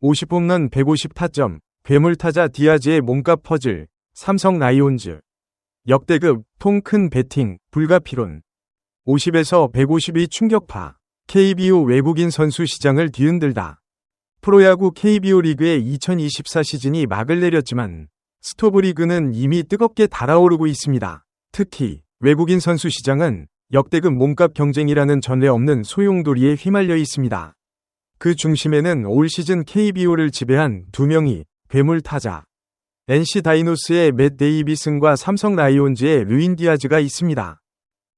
(50홈런) (150타점) 괴물타자 디아즈의 몸값 퍼즐 삼성 라이온즈 역대급 통 큰 배팅 불가피론 50에서 152 충격파 KBO 외국인 선수 시장을 뒤흔들다. 프로야구 KBO 리그의 2024 시즌이 막을 내렸지만 스토브 리그는 이미 뜨겁게 달아오르고 있습니다. 특히 외국인 선수 시장은 역대급 몸값 경쟁이라는 전례 없는 소용돌이에 휘말려 있습니다. 그 중심에는 올 시즌 KBO를 지배한 두 명이 괴물 타자 NC 다이노스의 맷 데이비슨과 삼성 라이온즈의 루인 디아즈가 있습니다.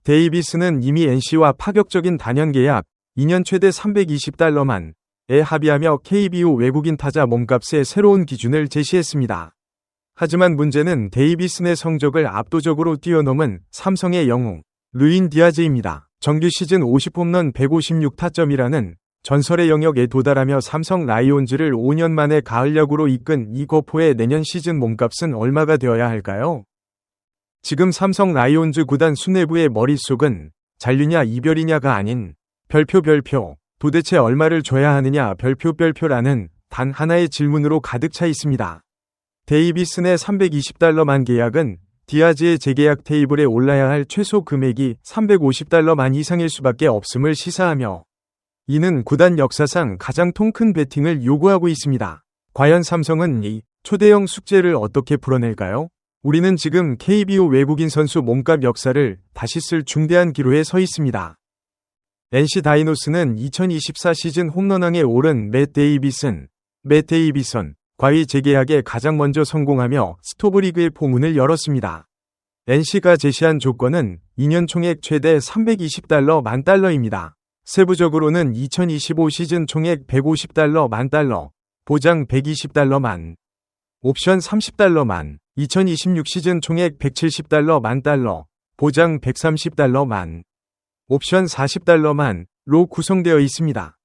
데이비스는 이미 NC와 파격적인 단연 계약 2년 최대 320달러만 에 합의하며 KBO 외국인 타자 몸값의 새로운 기준을 제시했습니다. 하지만 문제는 데이비슨의 성적을 압도적으로 뛰어넘은 삼성의 영웅 루인 디아즈입니다. 정규 시즌 50홈런 156타점이라는 전설의 영역에 도달하며 삼성 라이온즈를 5년 만에 가을야구로 이끈 이 거포의 내년 시즌 몸값은 얼마가 되어야 할까요? 지금 삼성 라이온즈 구단 수뇌부의 머릿속은 잔류냐 이별이냐가 아닌 별표 별표 도대체 얼마를 줘야 하느냐 별표 별표라는 단 하나의 질문으로 가득 차 있습니다. 데이비슨의 320달러만 계약은 디아즈의 재계약 테이블에 올라야 할 최소 금액이 350달러만 이상일 수밖에 없음을 시사하며 이는 구단 역사상 가장 통 큰 베팅을 요구하고 있습니다. 과연 삼성은 이 초대형 숙제를 어떻게 풀어낼까요? 우리는 지금 KBO 외국인 선수 몸값 역사를 다시 쓸 중대한 기로에 서 있습니다. NC 다이노스는 2024 시즌 홈런왕에 오른 맷 데이비슨, 맷 데이비선, 과의 재계약에 가장 먼저 성공하며 스토브리그의 포문을 열었습니다. NC가 제시한 조건은 2년 총액 최대 320달러 만 달러입니다. 세부적으로는 2025 시즌 총액 150달러 만 달러, 보장 120달러 만, 옵션 30달러 만, 2026 시즌 총액 170달러 만 달러, 보장 130달러 만, 옵션 40달러 만로 구성되어 있습니다.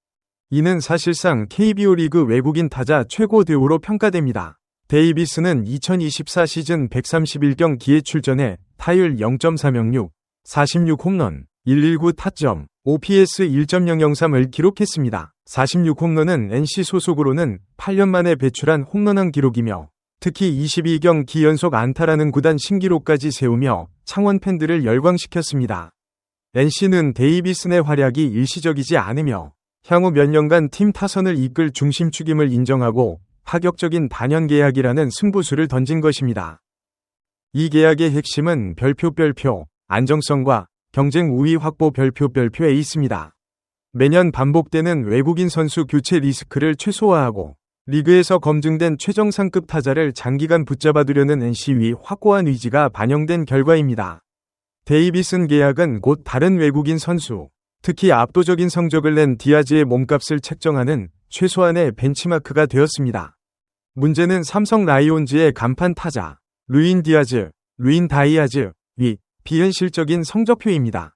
이는 사실상 KBO 리그 외국인 타자 최고 대우로 평가됩니다. 데이비스는 2024 시즌 131경 기에 출전해 타율 0.306, 46홈런, 119 타점, OPS 1.003을 기록했습니다. 46홈런은 NC 소속으로는 8년 만에 배출한 홈런왕 기록이며 특히 22경 기 연속 안타라는 구단 신기록까지 세우며 창원 팬들을 열광시켰습니다. NC는 데이비슨의 활약이 일시적이지 않으며 향후 몇 년간 팀 타선을 이끌 중심축임을 인정하고 파격적인 단연 계약이라는 승부수를 던진 것입니다. 이 계약의 핵심은 별표 별표, 안정성과 경쟁 우위 확보 별표 별표에 있습니다. 매년 반복되는 외국인 선수 교체 리스크를 최소화하고 리그에서 검증된 최정상급 타자를 장기간 붙잡아두려는 NC위 확고한 의지가 반영된 결과입니다. 데이비슨 계약은 곧 다른 외국인 선수, 특히 압도적인 성적을 낸 디아즈의 몸값을 책정하는 최소한의 벤치마크가 되었습니다. 문제는 삼성 라이온즈의 간판 타자, 루인 디아즈, 루인 다이아즈, 위, 비현실적인 성적표입니다.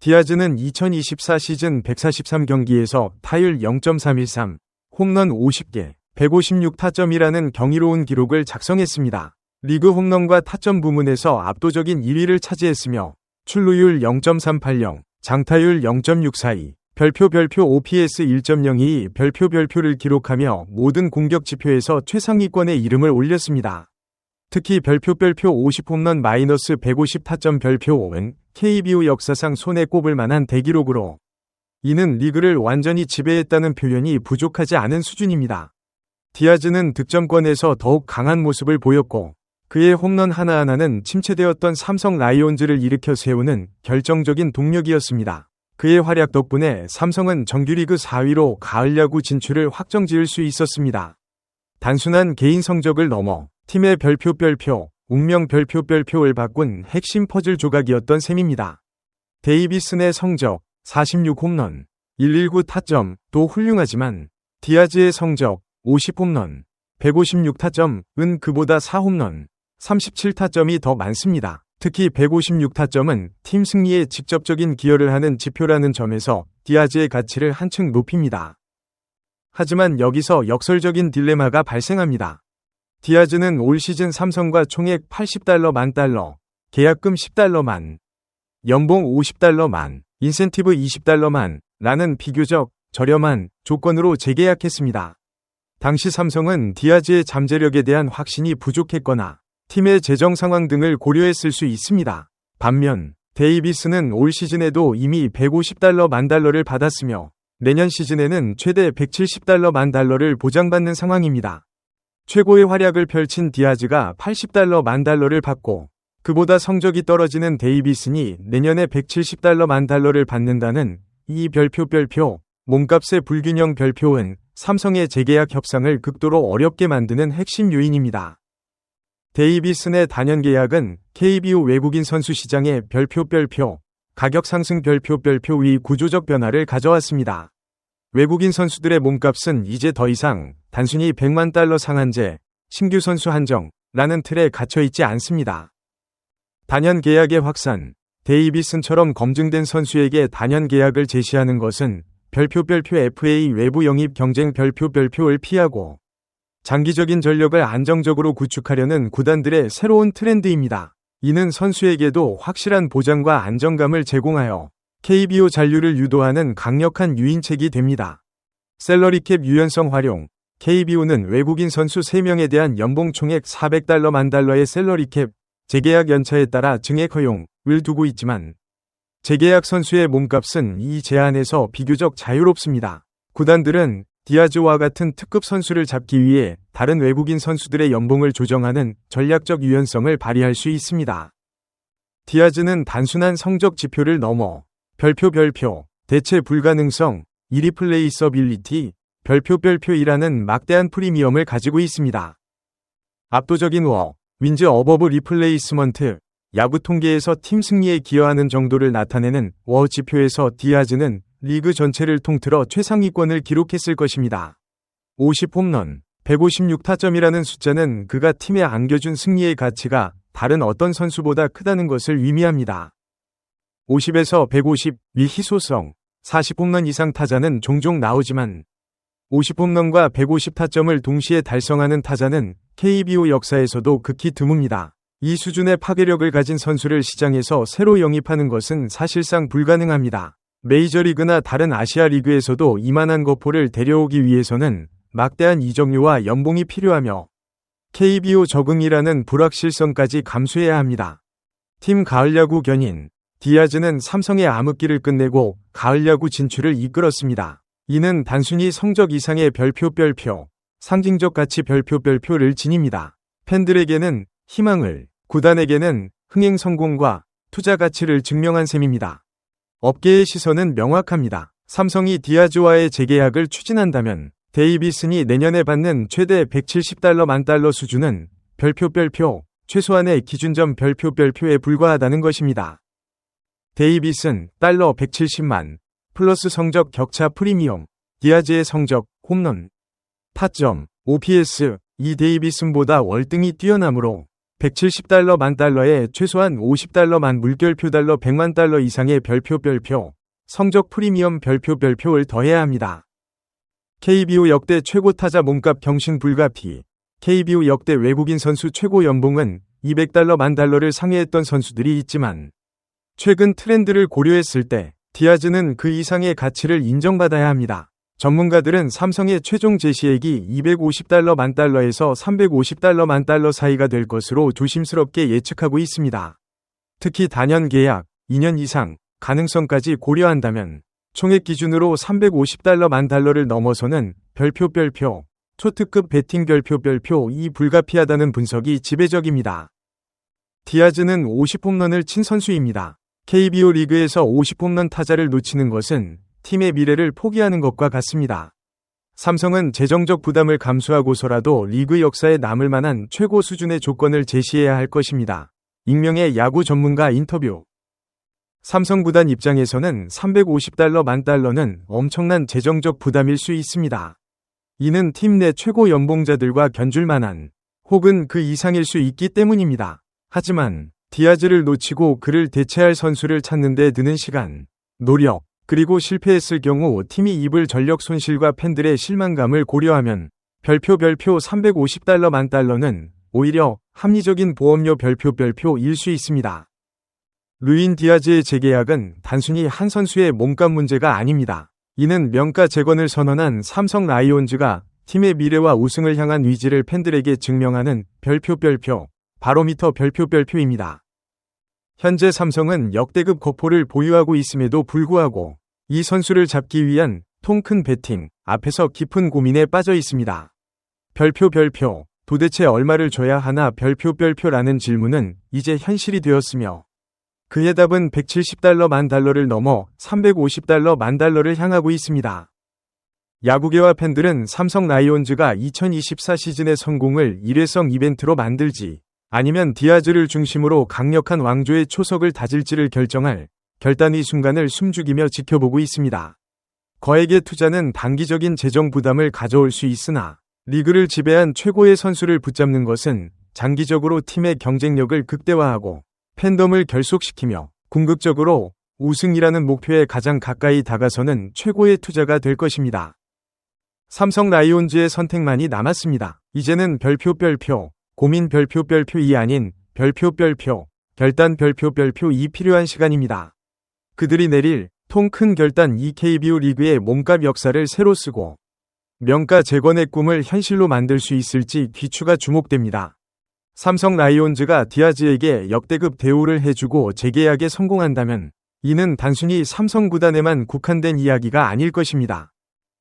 디아즈는 2024 시즌 143경기에서 타율 0.313, 홈런 50개, 156타점이라는 경이로운 기록을 작성했습니다. 리그 홈런과 타점 부문에서 압도적인 1위를 차지했으며 출루율 0.380, 장타율 0.642, 별표 별표 OPS 1.02 별표 별표를 기록하며 모든 공격 지표에서 최상위권에 이름을 올렸습니다. 특히 별표 별표 50홈런 마이너스 150 타점 별표 5은 KBO 역사상 손에 꼽을 만한 대기록으로 이는 리그를 완전히 지배했다는 표현이 부족하지 않은 수준입니다. 디아즈는 득점권에서 더욱 강한 모습을 보였고 그의 홈런 하나하나는 침체되었던 삼성 라이온즈를 일으켜 세우는 결정적인 동력이었습니다. 그의 활약 덕분에 삼성은 정규리그 4위로 가을 야구 진출을 확정 지을 수 있었습니다. 단순한 개인 성적을 넘어 팀의 별표 별표, 운명 별표 별표를 바꾼 핵심 퍼즐 조각이었던 셈입니다. 데이비슨의 성적 46 홈런, 119 타점 도 훌륭하지만 디아즈의 성적 50 홈런, 156 타점 은 그보다 4 홈런, 37타점이 더 많습니다. 특히 156타점은 팀 승리에 직접적인 기여를 하는 지표라는 점에서 디아즈의 가치를 한층 높입니다. 하지만 여기서 역설적인 딜레마가 발생합니다. 디아즈는 올 시즌 삼성과 총액 80달러 만 달러, 계약금 10달러 만, 연봉 50달러 만, 인센티브 20달러 만 라는 비교적 저렴한 조건으로 재계약했습니다. 당시 삼성은 디아즈의 잠재력에 대한 확신이 부족했거나 팀의 재정 상황 등을 고려했을 수 있습니다. 반면 데이비스는 올 시즌에도 이미 150달러 만 달러를 받았으며 내년 시즌에는 최대 170달러 만 달러를 보장받는 상황입니다. 최고의 활약을 펼친 디아즈가 80달러 만 달러를 받고 그보다 성적이 떨어지는 데이비슨이 내년에 170달러 만 달러를 받는다는 이 별표 별표 몸값의 불균형 별표은 삼성의 재계약 협상을 극도로 어렵게 만드는 핵심 요인입니다. 데이비슨의 단연 계약은 KBO 외국인 선수 시장의 별표 별표 가격 상승 별표 별표 위 구조적 변화를 가져왔습니다. 외국인 선수들의 몸값은 이제 더 이상 단순히 100만 달러 상한제, 신규 선수 한정라는 틀에 갇혀 있지 않습니다. 단연 계약의 확산, 데이비슨처럼 검증된 선수에게 단연 계약을 제시하는 것은 별표 별표 FA 외부 영입 경쟁 별표 별표를 피하고 장기적인 전력을 안정적으로 구축하려는 구단들의 새로운 트렌드입니다. 이는 선수에게도 확실한 보장과 안정감을 제공하여 KBO 잔류를 유도하는 강력한 유인책이 됩니다. 셀러리캡 유연성 활용 KBO는 외국인 선수 3명에 대한 연봉 총액 400달러 만 달러의 셀러리캡 재계약 연차에 따라 증액 허용을 두고 있지만 재계약 선수의 몸값은 이 제한에서 비교적 자유롭습니다. 구단들은 디아즈와 같은 특급 선수를 잡기 위해 다른 외국인 선수들의 연봉을 조정하는 전략적 유연성을 발휘할 수 있습니다. 디아즈는 단순한 성적 지표를 넘어 별표 별표, 대체 불가능성, 이리플레이서빌리티, 별표 별표이라는 막대한 프리미엄을 가지고 있습니다. 압도적인 워, 윈즈 어버브 리플레이스먼트, 야구 통계에서 팀 승리에 기여하는 정도를 나타내는 워 지표에서 디아즈는 리그 전체를 통틀어 최상위권을 기록했을 것입니다. 50홈런, 156타점이라는 숫자는 그가 팀에 안겨준 승리의 가치가 다른 어떤 선수보다 크다는 것을 의미합니다. 50에서 150, 위 희소성, 40홈런 이상 타자는 종종 나오지만 50홈런과 150타점을 동시에 달성하는 타자는 KBO 역사에서도 극히 드뭅니다. 이 수준의 파괴력을 가진 선수를 시장에서 새로 영입하는 것은 사실상 불가능합니다. 메이저리그나 다른 아시아 리그에서도 이만한 거포를 데려오기 위해서는 막대한 이적료와 연봉이 필요하며 KBO 적응이라는 불확실성까지 감수해야 합니다. 팀 가을 야구 견인 디아즈는 삼성의 암흑기를 끝내고 가을 야구 진출을 이끌었습니다. 이는 단순히 성적 이상의 별표 별표, 상징적 가치 별표 별표를 지닙니다. 팬들에게는 희망을, 구단에게는 흥행 성공과 투자 가치를 증명한 셈입니다. 업계의 시선은 명확합니다. 삼성이 디아즈와의 재계약을 추진한다면 데이비슨이 내년에 받는 최대 170달러 만 달러 수준은 별표 별표, 최소한의 기준점 별표 별표에 불과하다는 것입니다. 데이비슨 달러 170만 플러스 성적 격차 프리미엄 디아즈의 성적 홈런 타점 OPS 이 데이비슨보다 월등히 뛰어나므로 170달러 만 달러에 최소한 50달러 만 물결표 달러 100만 달러 이상의 별표 별표 성적 프리미엄 별표 별표를 더해야 합니다. KBO 역대 최고 타자 몸값 경신 불가피 KBO 역대 외국인 선수 최고 연봉은 200달러 만 달러를 상회했던 선수들이 있지만 최근 트렌드를 고려했을 때 디아즈는 그 이상의 가치를 인정받아야 합니다. 전문가들은 삼성의 최종 제시액이 250달러 만 달러에서 350달러 만 달러 사이가 될 것으로 조심스럽게 예측하고 있습니다. 특히 단연 계약 2년 이상 가능성까지 고려한다면 총액 기준으로 350달러 만 달러를 넘어서는 별표 별표 초특급 베팅 별표 별표 이 불가피하다는 분석이 지배적입니다. 디아즈는 50홈런을 친 선수입니다. KBO 리그에서 50홈런 타자를 놓치는 것은 팀의 미래를 포기하는 것과 같습니다. 삼성은 재정적 부담을 감수하고서라도 리그 역사에 남을 만한 최고 수준의 조건을 제시해야 할 것입니다. 익명의 야구 전문가 인터뷰 삼성 구단 입장에서는 350달러 만 달러는 엄청난 재정적 부담일 수 있습니다. 이는 팀 내 최고 연봉자들과 견줄 만한 혹은 그 이상일 수 있기 때문입니다. 하지만 디아즈를 놓치고 그를 대체할 선수를 찾는 데 드는 시간, 노력, 그리고 실패했을 경우 팀이 입을 전력 손실과 팬들의 실망감을 고려하면 별표 별표 350달러 만 달러는 오히려 합리적인 보험료 별표 별표일 수 있습니다. 루인 디아즈의 재계약은 단순히 한 선수의 몸값 문제가 아닙니다. 이는 명가 재건을 선언한 삼성 라이온즈가 팀의 미래와 우승을 향한 의지를 팬들에게 증명하는 별표 별표, 바로미터 별표 별표입니다. 현재 삼성은 역대급 거포를 보유하고 있음에도 불구하고 이 선수를 잡기 위한 통큰 배팅 앞에서 깊은 고민에 빠져 있습니다. 별표 별표, 도대체 얼마를 줘야 하나 별표 별표라는 질문은 이제 현실이 되었으며 그의 답은 170달러 만 달러를 넘어 350달러 만 달러를 향하고 있습니다. 야구계와 팬들은 삼성 라이온즈가 2024 시즌의 성공을 일회성 이벤트로 만들지 아니면 디아즈를 중심으로 강력한 왕조의 초석을 다질지를 결정할 결단의 순간을 숨죽이며 지켜보고 있습니다. 거액의 투자는 단기적인 재정 부담을 가져올 수 있으나 리그를 지배한 최고의 선수를 붙잡는 것은 장기적으로 팀의 경쟁력을 극대화하고 팬덤을 결속시키며 궁극적으로 우승이라는 목표에 가장 가까이 다가서는 최고의 투자가 될 것입니다. 삼성 라이온즈의 선택만이 남았습니다. 이제는 별표 별표, 고민 별표 별표 이 아닌 별표 별표, 결단 별표 별표 이 필요한 시간입니다. 그들이 내릴 통 큰 결단 이 KBO 리그의 몸값 역사를 새로 쓰고 명가 재건의 꿈을 현실로 만들 수 있을지 귀추가 주목됩니다. 삼성 라이온즈가 디아즈에게 역대급 대우를 해주고 재계약에 성공한다면 이는 단순히 삼성 구단에만 국한된 이야기가 아닐 것입니다.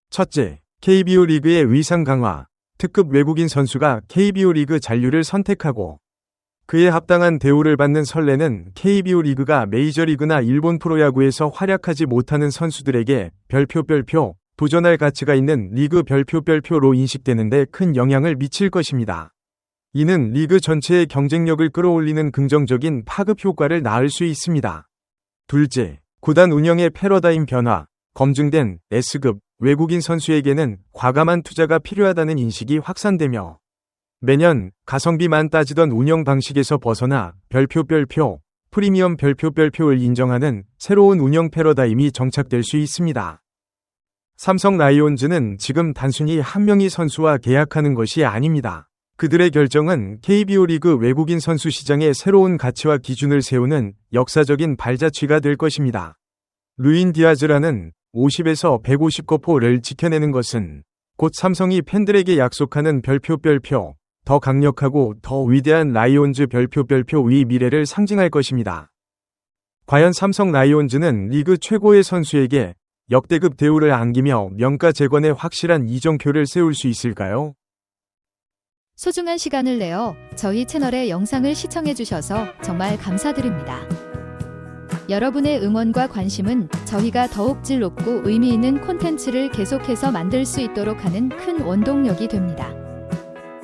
첫째, KBO 리그의 위상 강화, 특급 외국인 선수가 KBO 리그 잔류를 선택하고 그에 합당한 대우를 받는 설레는 KBO 리그가 메이저리그나 일본 프로야구에서 활약하지 못하는 선수들에게 별표 별표 도전할 가치가 있는 리그 별표 별표로 인식되는데 큰 영향을 미칠 것입니다. 이는 리그 전체의 경쟁력을 끌어올리는 긍정적인 파급 효과를 낳을 수 있습니다. 둘째, 구단 운영의 패러다임 변화, 검증된 S급 외국인 선수에게는 과감한 투자가 필요하다는 인식이 확산되며 매년 가성비만 따지던 운영 방식에서 벗어나 별표 별표, 프리미엄 별표 별표를 인정하는 새로운 운영 패러다임이 정착될 수 있습니다. 삼성 라이온즈는 지금 단순히 한 명의 선수와 계약하는 것이 아닙니다. 그들의 결정은 KBO 리그 외국인 선수 시장의 새로운 가치와 기준을 세우는 역사적인 발자취가 될 것입니다. 루인 디아즈라는 50에서 150거포를 지켜내는 것은 곧 삼성이 팬들에게 약속하는 별표 별표, 더 강력하고 더 위대한 라이온즈 별표 별표 위 미래를 상징할 것입니다. 과연 삼성 라이온즈는 리그 최고의 선수에게 역대급 대우를 안기며 명가 재건의 확실한 이정표를 세울 수 있을까요? 소중한 시간을 내어 저희 채널의 영상을 시청해 주셔서 정말 감사드립니다. 여러분의 응원과 관심은 저희가 더욱 질 높고 의미 있는 콘텐츠를 계속해서 만들 수 있도록 하는 큰 원동력이 됩니다.